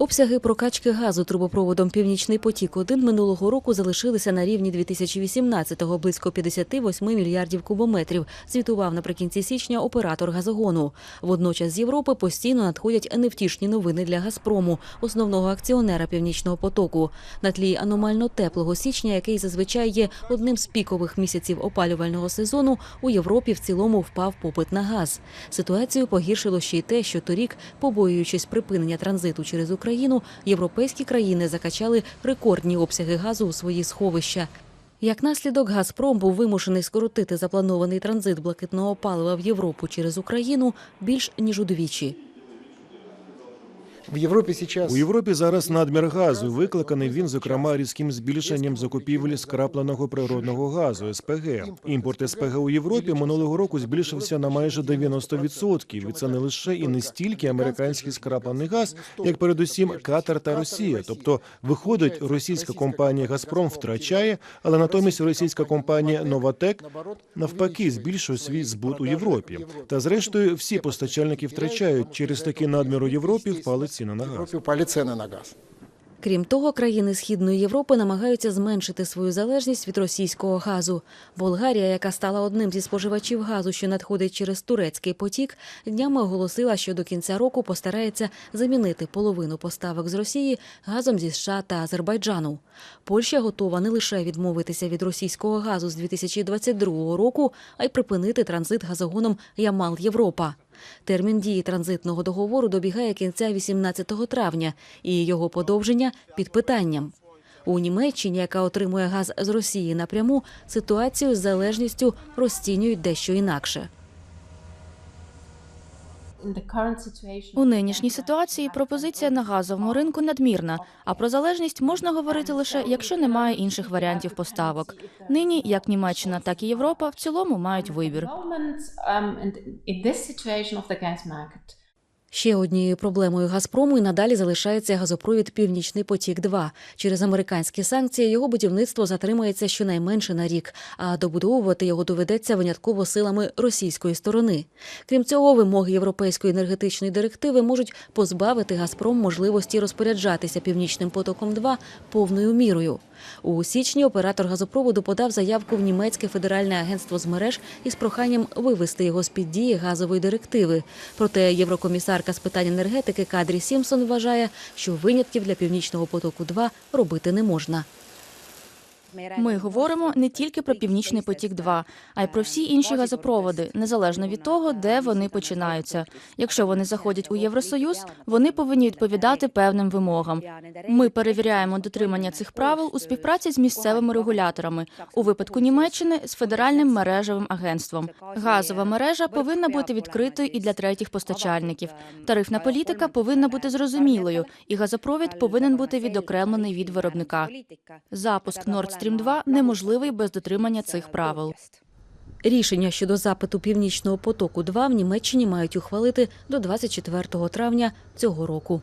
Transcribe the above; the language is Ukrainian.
Обсяги прокачки газу трубопроводом Північний потік 1 минулого року залишилися на рівні 2018-го – близько 58 мільярдів кубометрів. Звітував наприкінці січня оператор газогону. Водночас з Європи постійно надходять невтішні новини для Газпрому, основного акціонера Північного потоку. На тлі аномально теплого січня, який зазвичай є одним з пікових місяців опалювального сезону, у Європі в цілому впав попит на газ. Ситуацію погіршило ще й те, що торік, побоюючись припинення транзиту через Україну, європейські країни закачали рекордні обсяги газу у свої сховища. Як наслідок, Газпром був вимушений скоротити запланований транзит блакитного палива в Європу через Україну більш ніж удвічі. В Європі сейчас У Європі зараз надмір газу. Викликаний він, зокрема, різким збільшенням закупівель скрапленого природного газу СПГ. Імпорт СПГ у Європі минулого року збільшився на майже 90%. І це не лише і не стільки американський скраплений газ, як передусім Катар та Росія. Тобто, виходить, російська компанія Газпром втрачає, але натомість російська компанія Новатек навпаки збільшує свій збут у Європі. Та зрештою всі постачальники втрачають через такий надмір у Європі впали ціни на в газ. Європі упали ціни на газ. Крім того, країни Східної Європи намагаються зменшити свою залежність від російського газу. Болгарія, яка стала одним зі споживачів газу, що надходить через турецький потік, днями оголосила, що до кінця року постарається замінити половину поставок з Росії газом зі США та Азербайджану. Польща готова не лише відмовитися від російського газу з 2022 року, а й припинити транзит газогоном Ямал Європа. Термін дії транзитного договору добігає кінця 18 травня, і його подовження під питанням. У Німеччині, яка отримує газ з Росії напряму, ситуацію з залежністю розцінюють дещо інакше. У нинішній ситуації пропозиція на газовому ринку надмірна, а про залежність можна говорити лише якщо немає інших варіантів поставок. Нині як Німеччина, так і Європа в цілому мають вибір. Ще однією проблемою Газпрому і надалі залишається газопровід Північний потік 2 Через американські санкції його будівництво затримається щонайменше на рік, а добудовувати його доведеться винятково силами російської сторони. Крім цього, вимоги європейської енергетичної директиви можуть позбавити Газпром можливості розпоряджатися Північним потоком 2 повною мірою. У січні оператор газопроводу подав заявку в німецьке федеральне агентство з мереж із проханням вивести його з під дії газової директиви. Проте єврокомісарка з питань енергетики Кадрі Сімсон вважає, що винятків для північного потоку 2 робити не можна. Ми говоримо не тільки про північний потік 2 а й про всі інші газопроводи, незалежно від того, де вони починаються. Якщо вони заходять у Євросоюз, вони повинні відповідати певним вимогам. Ми перевіряємо дотримання цих правил у співпраці з місцевими регуляторами. У випадку Німеччини з федеральним мережевим агентством. Газова мережа повинна бути відкритою і для третіх постачальників. Тарифна політика повинна бути зрозумілою, і газопровід повинен бути відокремлений від виробника. Запуск Nord Stream 2 неможливий без дотримання цих правил. Рішення щодо запиту Північного потоку 2 в Німеччині мають ухвалити до 24 травня цього року.